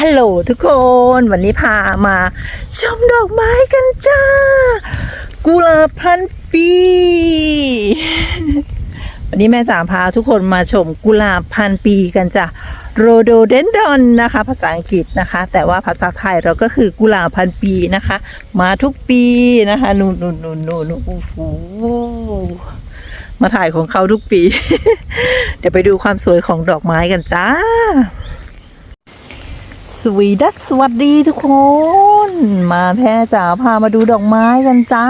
ฮัลโหลทุกคนวันนี้พามาชมดอกไม้กันจ้า กุหลาบพันปี วันนี้แม่สามพาทุกคนมาชมกุหลาบพันปีกันจ้ะโรโดเดนดอนนะคะ ภาษาอังกฤษนะคะ แต่ว่าภาษาไทยเราก็คือกุหลาบพันปีนะคะ มาทุกปีนะคะ นู่นนู่นนู่นนู่นนู่นโอ้โหมาถ่ายของเขาทุกปี เดี๋ยวไปดูความสวยของดอกไม้กันจ้า สวีดัสสวัสดีทุกคน มาแพรจ๋าพามาดูดอกไม้กันจ้า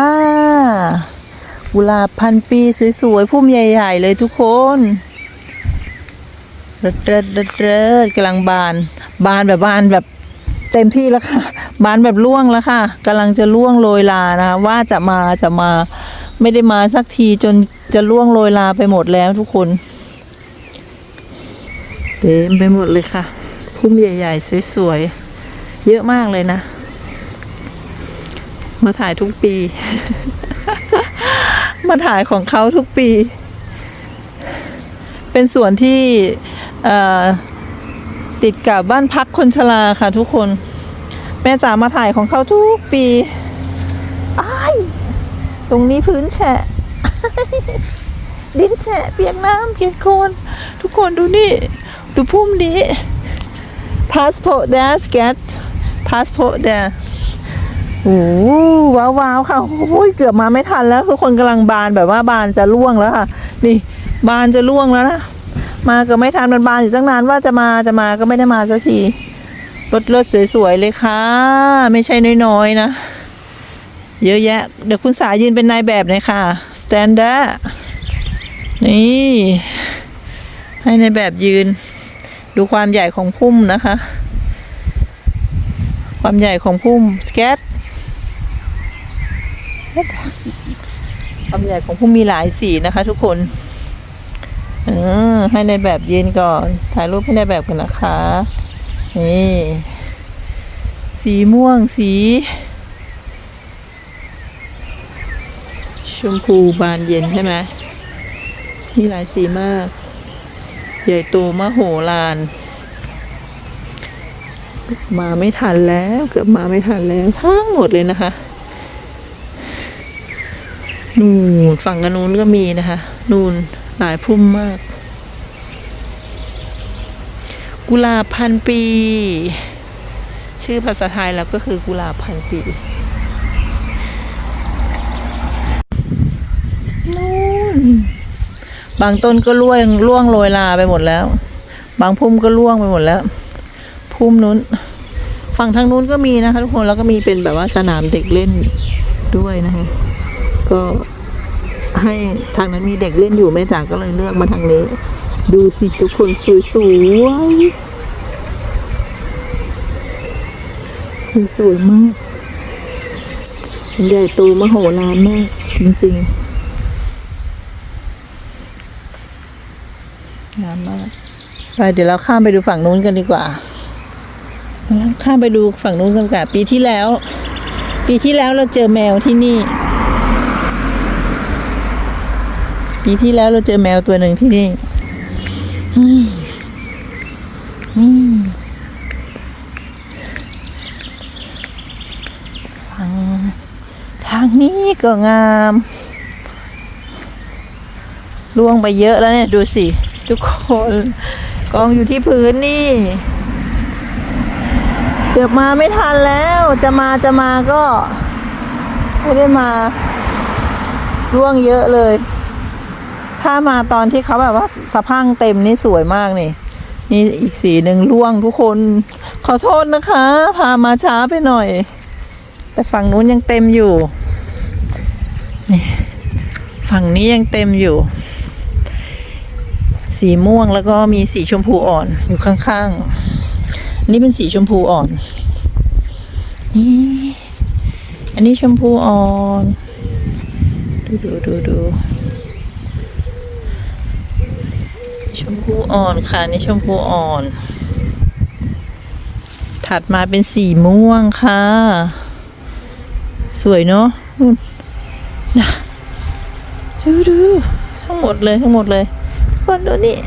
กุหลาบพันปีสวยๆพุ่มใหญ่ๆเลยทุกคนเริดเริดเริดกำลังบาน บานแบบบานแบบเต็มที่แล้วค่ะ บานแบบล่วงแล้วค่ะกำลังจะล่วงโรยลานะคะว่าจะมาจะมาไม่ได้มาสักทีจนจะล่วงโรยลาไปหมดแล้วทุกคน เต็มไปหมดเลยค่ะ พุ่มใหญ่ ๆ สวยๆ เยอะมากเลยนะ มาถ่ายทุกปี มาถ่ายของเขาทุกปี เป็นส่วนที่ติดกับบ้านพักคนชราค่ะทุกคน แม่จ๋ามาถ่ายของเขาทุกปีอ้ตรงนี้พื้นแฉะ ดินแฉะเปียกน้ำเปียกโคลนทุกคนดูนี่ ดูพุ่มนี้ passport there scat passport there โอ้โหว้าวว้าวค่ะโอ้ยเกือบมาไม่ทันแล้วทุกคนกำลังบานแบบว่าบานจะร่วงแล้วค่ะ นี่บานจะร่วงแล้วนะมากือบไม่ทันมันบานอยู่ตั้งนานว่าจะมาจะมาก็ไม่ได้มาสักทีรถเลิศสวยๆเลยค่ะ ไม่ใช่น้อยๆนะ เยอะแยะ เดี๋ยวคุณสายืนเป็นนายแบบหน่อยค่ะ stand there นี่ ให้นายแบบยืน ดูความใหญ่ของพุ่มนะคะ ความใหญ่ของพุ่มสเก็ตความใหญ่ของพุ่มมีหลายสีนะคะ ทุกคนเออให้ในแบบยืนก่อน ถ่ายรูปให้ในแบบกันนะคะ นี่ สีม่วงสี ชมพูบานเย็นใช่ไหมมีหลายสีมาก ใหญ่โตมโหฬารมาไม่ทันแล้วเกือบมาไม่ทันแล้วทั้งหมดเลยนะคะนู่นฝั่งกันนู้นก็มีนะคะ นู่นหลายพุ่มมาก กุหลาบพันปี ชื่อภาษาไทยแล้วก็คือกุหลาบพันปีนู่น บางต้นก็ร่วงร่วงโรยลาไปหมดแล้ว บางพุ่มก็ร่วงไปหมดแล้ว พุ่มนู้น ฝั่งทางนู้นก็มีนะคะทุกคนแล้วก็มีเป็นแบบว่าสนามเด็กเล่นด้วยนะคะ ก็ให้ทางนั้นมีเด็กเล่นอยู่แม่จ๋าก็เลยเลือกมาทางนี้ ดูสิทุกคนสวยสวยๆสวยมากใหญ่โตมโหฬารมากจริงๆ งามมาก ไปเดี๋ยวเราข้ามไปดูฝั่งนู้นกันดีกว่า ข้ามไปดูฝั่งนู้นกันกว่าปีที่แล้ว ปีที่แล้วเราเจอแมวที่นี่ ปีที่แล้วเราเจอแมวตัวหนึ่งที่นี่อืมอืมทางทางนี้ก็งามล่วงไปเยอะแล้วเนี่ย ดูสิ ทุกคน กองอยู่ที่พื้นนี่เกือบมาไม่ทันแล้ว จะมาจะมาก็ไม่ได้มาร่วงเยอะเลย ถ้ามาตอนที่เขาแบบว่าสะพังเต็มนี่สวยมากนี่นี่อีกสีหนึ่งร่วงทุกคน ขอโทษนะคะ พามาช้าไปหน่อย แต่ฝั่งนู้นยังเต็มอยู่นี่ฝั่งนี้ยังเต็มอยู่ สีม่วงแล้วก็มีสีชมพูอ่อนอยู่ข้างๆอันนี้เป็นสีชมพูอ่อน นี่ อันนี้ชมพูอ่อน ดูดูดูดูชมพูอ่อนค่ะนี่ชมพูอ่อน ถัดมาเป็นสีม่วงค่ะ สวยเนาะนู่นนะดูดูทั้งหมดเลยทั้งหมดเลย คนดูนี่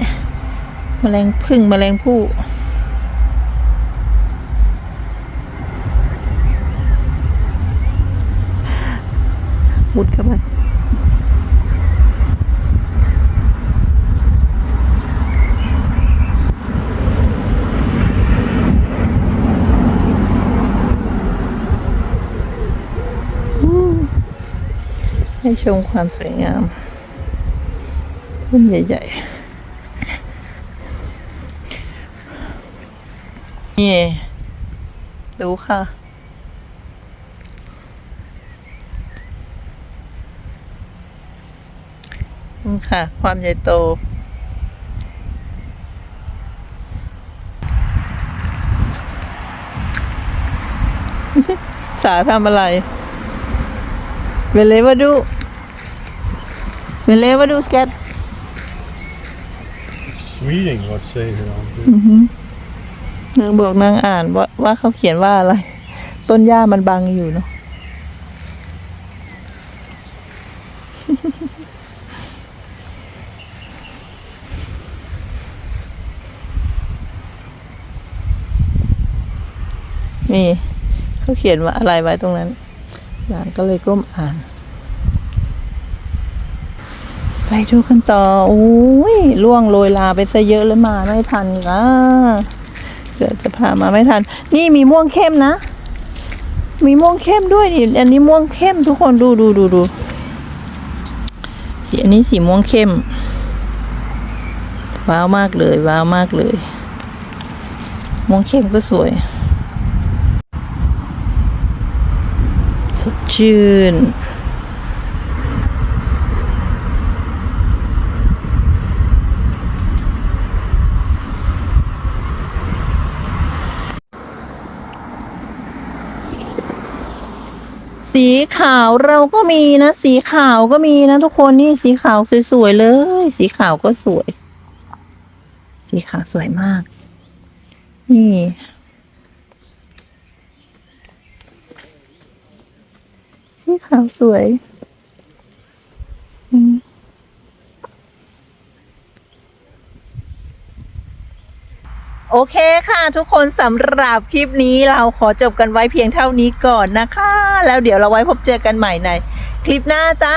มแมลงพึ่งมแมลงผู้มุดเข้าไปให้ชมความสวยงามต้นใหญ่ ๆ นี่ดูค่ะนี่ค่ะ ความใหญ่โตสาทำอะไร เวเลวาดู เวเลวาดูสเก็ต Reading, let's say, you know. นางบอกนางอ่านว่าว่าเขาเขียนว่าอะไร ต้นหญ้ามันบังอยู่เนาะนี่เขาเขียนว่าอะไรไว้ตรงนั้น หลานก็เลยก้มอ่าน ไปดูกันต่อ โอ้ยล่วงโรยลาไปซะเยอะแล้วมาไม่ทันอะ เดี๋ยวจะพามาไม่ทัน นี่มีม่วงเข้มนะ มีม่วงเข้มด้วยนี่อันนี้ม่วงเข้มทุกคนดูดูดูดูสีอันนี้สีม่วงเข้ม ว้าวมากเลย ว้าวมากเลย ม่วงเข้มก็สวย สดชื่น สีขาวเราก็มีนะ สีขาวก็มีนะทุกคนนี่สีขาวสวยๆเลย สีขาวก็สวย สีขาวสวยมาก นี่ สีขาวสวยอืมโอ เคค่ะทุกคนสำหรับคลิปนี้เราขอจบกันไว้เพียงเท่านี้ก่อนนะคะ แล้วเดี๋ยวเราไว้พบเจอกันใหม่ในคลิปหน้าจ้า